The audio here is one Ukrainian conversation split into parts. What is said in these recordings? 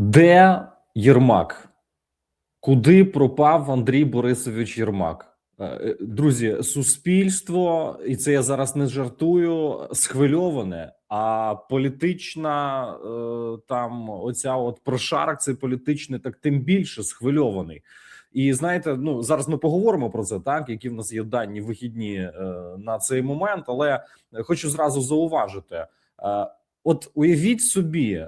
Де Єрмак? Куди пропав Андрій Борисович Єрмак? Е, е, Друзі, суспільство, і це я зараз не жартую, схвильоване. А політична е, там оця от прошарок, цей політичний, так тим більше схвильований. І знаєте, ну зараз ми поговоримо про це, так які в нас є дані вихідні на цей момент. Але хочу зразу зауважити: от уявіть собі,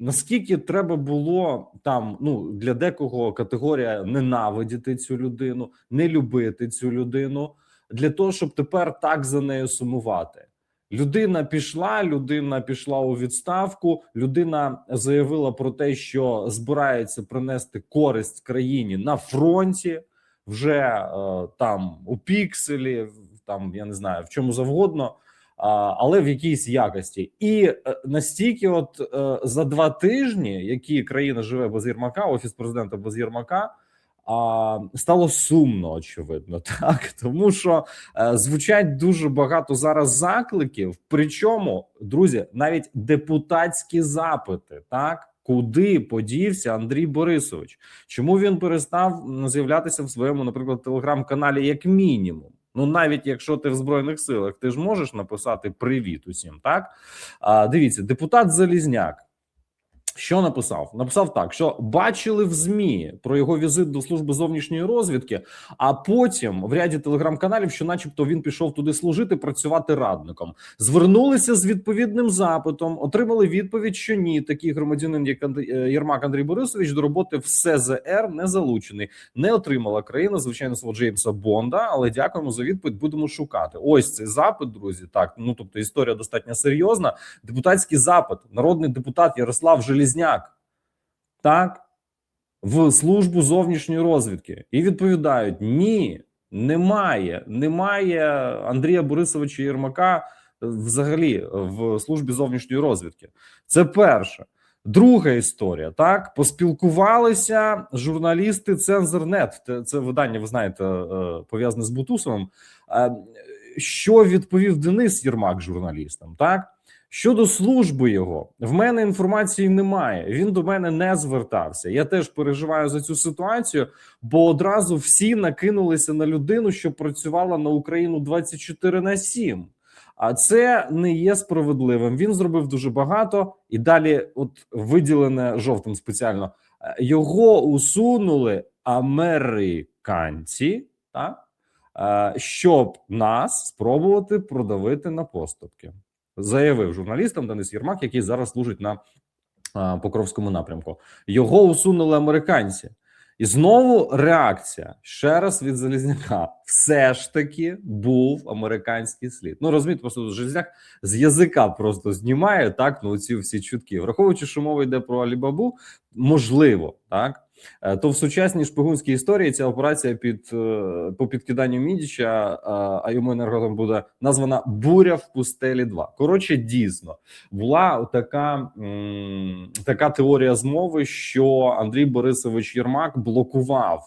наскільки треба було там ну для декого категорія ненавидіти цю людину, не любити цю людину для того, щоб тепер так за нею сумувати. Людина пішла, людина пішла у відставку. Людина заявила про те, що збирається принести користь країні на фронті, вже е, там у пікселі, там я не знаю в чому завгодно, але в якійсь якості. І е, настільки, от е, за два тижні, які країна живе без Єрмака, офіс президента без Єрмака. А стало сумно, очевидно, так тому що е, звучать дуже багато зараз закликів. Причому, друзі, навіть депутатські запити, так куди подівся Андрій Борисович? Чому він перестав з'являтися в своєму, наприклад, телеграм-каналі, як мінімум? Ну, навіть якщо ти в збройних силах, ти ж можеш написати привіт усім, так а, дивіться, депутат Залізняк. Що написав? Написав так: що бачили в змі про його візит до служби зовнішньої розвідки, а потім в ряді телеграм-каналів, що, начебто, він пішов туди служити, працювати радником. Звернулися з відповідним запитом, отримали відповідь, що ні, такий громадянин, як е, Єрмак Андрій Борисович, до роботи в СЗР не залучений. Не отримала країна, звичайно, свого Джеймса Бонда. Але дякуємо за відповідь. Будемо шукати. Ось цей запит, друзі. Так, ну тобто історія достатньо серйозна. Депутатський запит, народний депутат Ярослав Желізняк. Так, в службу зовнішньої розвідки і відповідають: ні, немає, немає Андрія Борисовича Єрмака е, взагалі в службі зовнішньої розвідки. Це перше. Друга історія так поспілкувалися журналісти Цензорнет. Це видання, ви знаєте, е, пов'язане з Бутусовим. Е, Що відповів Денис Єрмак журналістам? Так Щодо служби його, в мене інформації немає. Він до мене не звертався. Я теж переживаю за цю ситуацію, бо одразу всі накинулися на людину, що працювала на Україну 24 на 7. А це не є справедливим. Він зробив дуже багато, і далі, от виділене жовтим спеціально, е, його усунули американці, так е, щоб нас спробувати продавити на поступки заявив журналістам Денис Єрмак, який зараз служить на Покровському напрямку. Його усунули американці. І знову реакція ще раз від Залізняка. Все ж таки був американський слід. Ну розумієте, просто Железняк з язика просто знімає так. Ну ці всі чутки, враховуючи, що мова йде про Алібабу, можливо, так. Е, То в сучасній шпигунській історії ця операція під е, по підкиданню Мідіча, е, а йому енерготом буде названа Буря в пустелі. 2 коротше, дійсно була така, така теорія змови, що Андрій Борисович Єрмак блокував.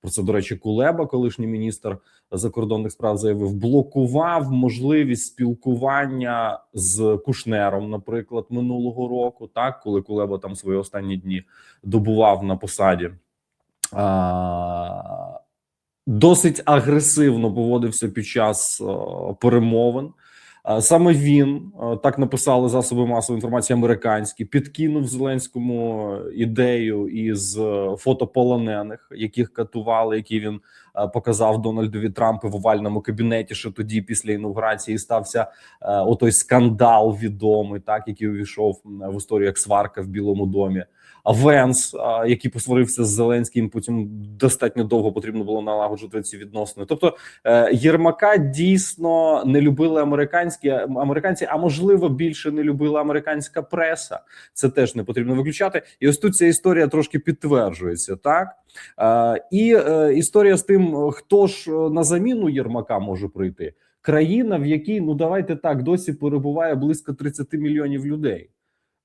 Про це, до речі, Кулеба, колишній міністр закордонних справ, заявив, блокував можливість спілкування з Кушнером, наприклад, минулого року, так коли Кулеба там свої останні дні добував на посаді. А, досить агресивно поводився під час е, перемовин. Саме він так написали засоби масової інформації американські, підкинув Зеленському е, ідею із е, фотополонених, яких катували, які він показав Дональдові Трампу в овальному кабінеті. Що тоді, після інаугурації, стався е, отой скандал відомий, так який увійшов в історію як сварка в Білому домі. А Венс, який посварився з Зеленським, потім достатньо довго потрібно було налагоджувати ці відносини. Тобто е, Єрмака дійсно не любили американські американці, а можливо більше не любила американська преса. Це теж не потрібно виключати. І ось тут ця історія трошки підтверджується, так е, і е, історія з тим, хто ж е, на заміну Єрмака може прийти. Країна, в якій ну давайте так досі перебуває близько 30 мільйонів людей.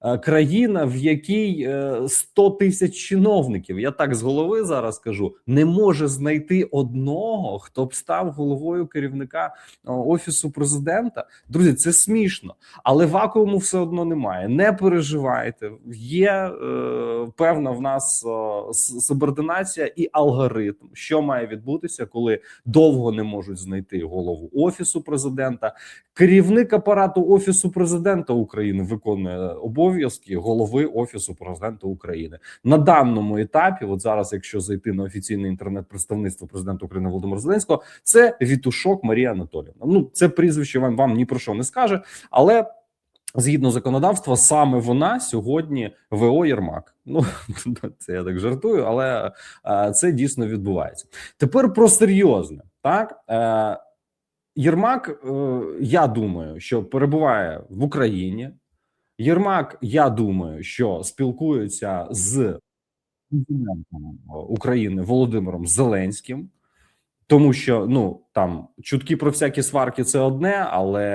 Е, країна, в якій е, 100 тисяч чиновників, я так з голови зараз кажу, не може знайти одного, хто б став головою керівника е, офісу президента. Друзі, це смішно, але вакууму все одно немає. Не переживайте. Є е, певна в нас е, субординація і алгоритм, що має відбутися, коли довго не можуть знайти голову офісу президента. Керівник апарату офісу президента України виконує обов'язки голови офісу президента України на даному етапі. От зараз, якщо зайти на офіційне інтернет-представництво президента України Володимира Зеленського, це Вітушок Марія Анатоліївна. Ну це прізвище вам вам ні про що не скаже, але. Згідно законодавства, саме вона сьогодні ВО Єрмак. Ну це я так жартую, але е, це дійсно відбувається. Тепер про серйозне так. Е, Єрмак, е, я думаю, що перебуває в Україні. Єрмак, я думаю, що спілкується з президентом України Володимиром Зеленським, тому що ну там чутки про всякі сварки це одне, але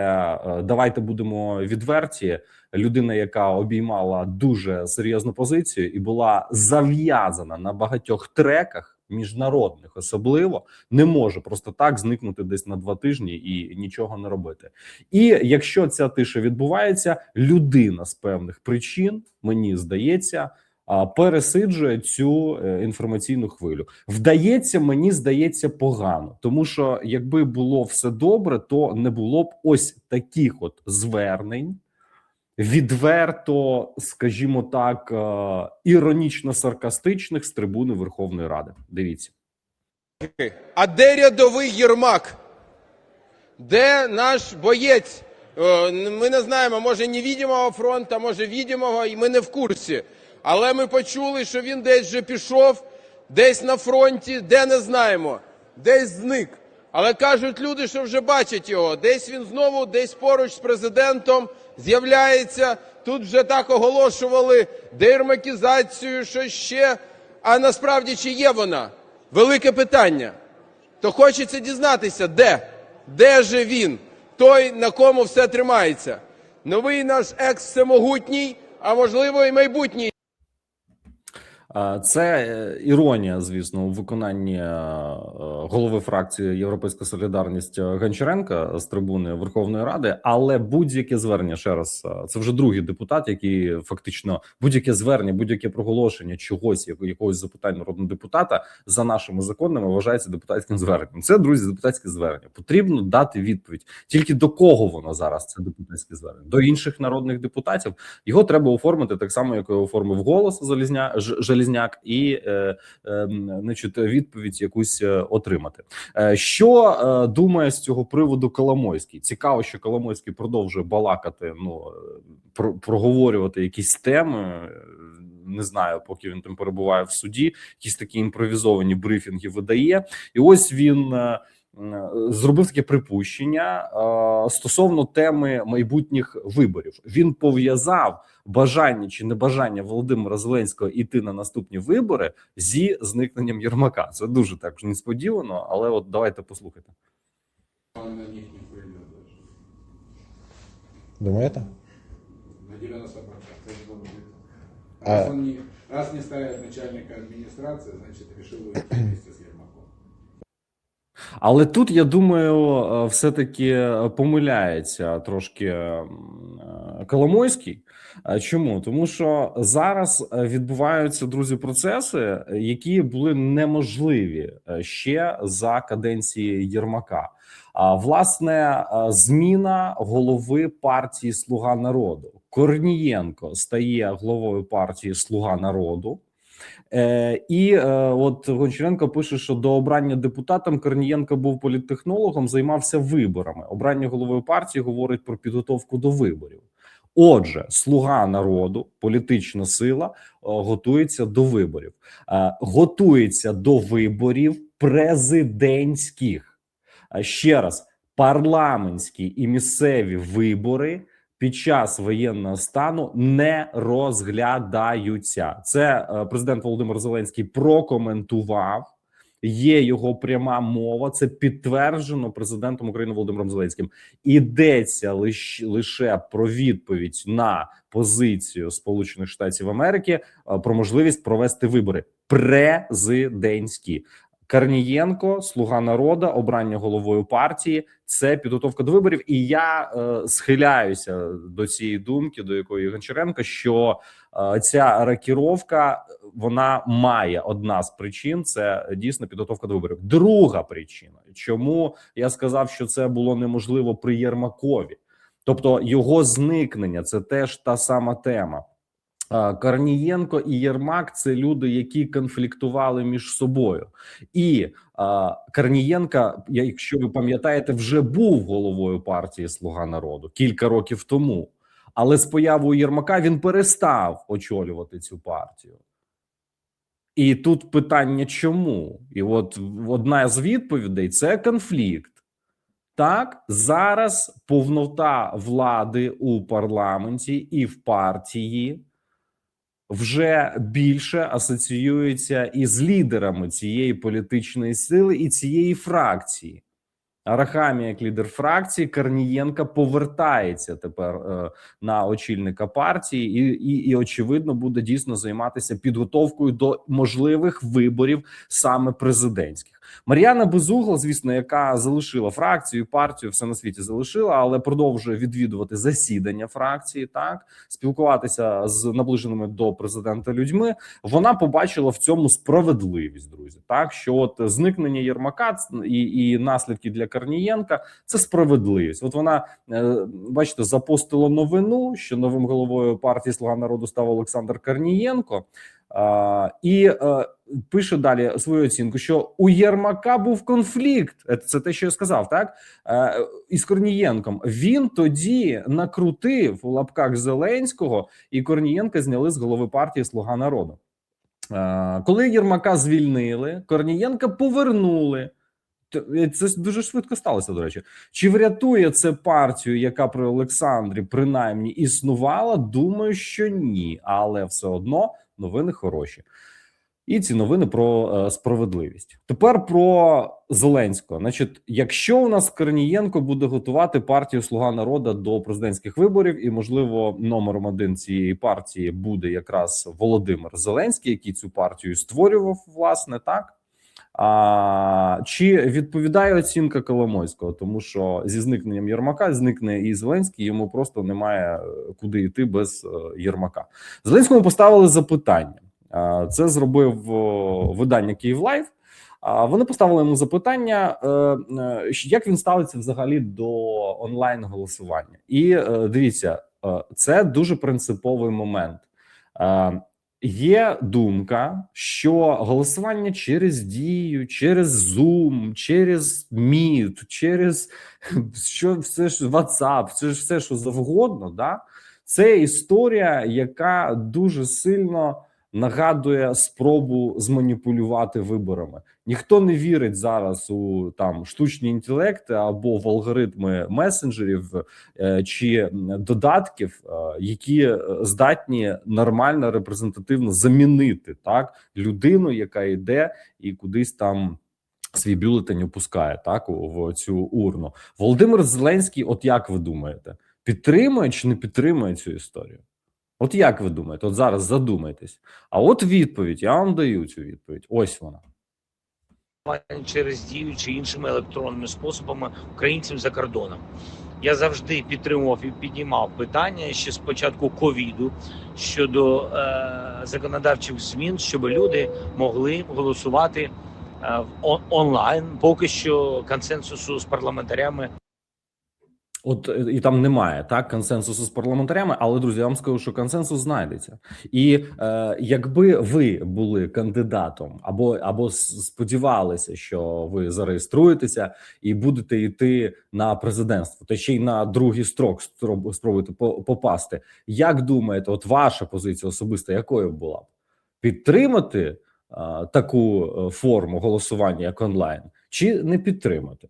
е, давайте будемо відверті. Людина, яка обіймала дуже серйозну позицію і була зав'язана на багатьох треках міжнародних, особливо не може просто так зникнути десь на два тижні і нічого не робити. І якщо ця тиша відбувається, людина з певних причин, мені здається, пересиджує цю е, інформаційну хвилю. Вдається, мені здається, погано, тому що якби було все добре, то не було б ось таких от звернень. Відверто, скажімо так, е, іронічно саркастичних з трибуни Верховної Ради. Дивіться. А де рядовий Єрмак? Де наш боєць? Е, Ми не знаємо, може невидимого фронту, може відомого, і ми не в курсі. Але ми почули, що він десь вже пішов, десь на фронті, де не знаємо, десь зник. Але кажуть люди, що вже бачать його. Десь він знову, десь поруч з президентом з'являється. Тут вже так оголошували деірмакізацію, що ще. А насправді чи є вона? Велике питання. То хочеться дізнатися, де? Де же він? Той, на кому все тримається. Новий наш екс-всемогутній, а можливо і майбутній Це е, іронія, звісно, у виконанні е, голови фракції Європейська Солідарність Гончаренка з трибуни Верховної Ради. Але будь-яке звернення ще раз е, це вже другий депутат, який фактично будь-яке звернення, будь-яке проголошення чогось, яко- якогось запитань народного депутата за нашими законами вважається депутатським зверненням. Це друзі, депутатське звернення. Потрібно дати відповідь тільки до кого воно зараз. Це депутатське звернення до інших народних депутатів. Його треба оформити так само, як його оформив голос Залізня Желізняк, і е, е, значить, відповідь якусь е, отримати. Е, що думає з цього приводу Коломойський? Цікаво, що Коломойський продовжує балакати. Ну про, проговорювати якісь теми. Не знаю, поки він там перебуває в суді, якісь такі імпровізовані брифінги видає, і ось він зробив таке припущення е, стосовно теми майбутніх виборів. Він пов'язав бажання чи небажання Володимира Зеленського йти на наступні вибори зі зникненням Єрмака. Це дуже так несподівано, але от давайте послухайте. Он на них не пойдет даже. Думаєте? На 90%. Это было бы- А- Раз, он не, раз не ставит начальника администрации, значит решил уйти вместе с Ермаком. Але тут я думаю, е, все-таки помиляється трошки е, Коломойський. Е, Чому? Тому що зараз е, відбуваються друзі процеси, е, які були неможливі е, ще за каденції Єрмака. А власне е, зміна голови партії Слуга народу Корнієнко стає головою партії Слуга народу. Е, і е, от Гончаренко пише, що до обрання депутатом Корнієнко був політтехнологом, займався виборами. Обрання головою партії говорить про підготовку до виборів. Отже, слуга народу, політична сила, е, готується до виборів, Е, готується до виборів президентських. А ще раз парламентські і місцеві вибори під час воєнного стану не розглядаються. Це е, президент Володимир Зеленський прокоментував є його пряма мова. Це підтверджено президентом України Володимиром Зеленським. Ідеться лише лише про відповідь на позицію Сполучених Штатів Америки е, про можливість провести вибори президентські. Карнієнко, слуга народа, обрання головою партії це підготовка до виборів. І я е, схиляюся до цієї думки, до якої Гончаренко, що е, ця ракіровка вона має одна з причин. Це дійсно підготовка до виборів. Друга причина, чому я сказав, що це було неможливо при Єрмакові, тобто його зникнення, це теж та сама тема. Корнієнко і Єрмак це люди, які конфліктували між собою, і а, якщо ви пам'ятаєте, вже був головою партії Слуга народу кілька років тому. Але з появою Єрмака він перестав очолювати цю партію. І тут питання, чому? І от одна з відповідей це конфлікт. Так, зараз повнота влади у парламенті і в партії вже більше асоціюється із лідерами цієї політичної сили і цієї фракції. Арахамія, як лідер фракції, Корнієнка повертається тепер е, на очільника партії, і, і, і очевидно буде дійсно займатися підготовкою до можливих виборів саме президентських. Мар'яна Безугла, звісно, яка залишила фракцію, партію, все на світі залишила, але продовжує відвідувати засідання фракції, так спілкуватися з наближеними до президента людьми. Вона побачила в цьому справедливість, друзі. Так що от зникнення Єрмака і, і наслідки для Корнієнка це справедливість. От вона е, бачите, запостила новину, що новим головою партії Слуга народу став Олександр Корнієнко. І е, пише далі свою оцінку, що у Єрмака був конфлікт. Е, Це те, що я сказав, так е, із Корнієнком. Він тоді накрутив у лапках Зеленського, і Корнієнка зняли з голови партії Слуга народу. Коли Єрмака звільнили, Корнієнка повернули. Це дуже швидко сталося. До речі, чи врятує це партію, яка при Олександрі принаймні існувала? Думаю, що ні, але все одно новини хороші. І ці новини про е, справедливість. Тепер про Зеленського. Значить, якщо у нас Корнієнко буде готувати партію Слуга народу до президентських виборів, і можливо номером один цієї партії буде якраз Володимир Зеленський, який цю партію створював, власне, так. А, чи відповідає оцінка Коломойського, тому що зі зникненням Єрмака зникне і Зеленський, йому просто немає е, куди йти без е, Єрмака. Зеленському поставили запитання. Це зробив видання Київ Лайв. А вони поставили йому запитання, е, як він ставиться взагалі до онлайн голосування. І дивіться, це дуже принциповий момент. Є думка, що голосування через дію, через Zoom, через Meet, через що все ж WhatsApp, це ж все, що завгодно, да? це історія, яка дуже сильно нагадує спробу зманіпулювати виборами. Ніхто не вірить зараз у там штучні інтелекти або в алгоритми месенджерів е, чи додатків, е, які здатні нормально репрезентативно замінити так людину, яка йде і кудись там. Свій бюлетень опускає так в цю урну. Володимир Зеленський, от як ви думаєте, підтримує чи не підтримує цю історію? От як ви думаєте? От зараз задумайтесь. А от відповідь, я вам даю цю відповідь. Ось вона. через дію чи іншими електронними способами українців за кордоном. Я завжди підтримував і піднімав питання ще з початку ковіду щодо е, законодавчих змін, щоб люди могли голосувати е, онлайн. Поки що консенсусу з парламентарями От е, і там немає так консенсусу з парламентарями, але друзі, я вам скажу, що консенсус знайдеться. І е, якби ви були кандидатом, або або сподівалися, що ви зареєструєтеся і будете йти на президентство, та ще й на другий строк спроб- спробуєте попасти. Як думаєте, от ваша позиція особиста, якою була б підтримати е, таку е, форму голосування, як онлайн, чи не підтримати?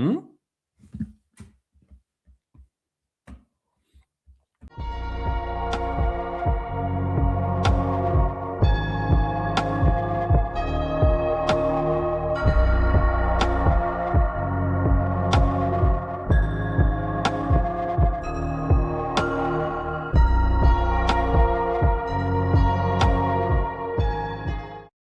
М?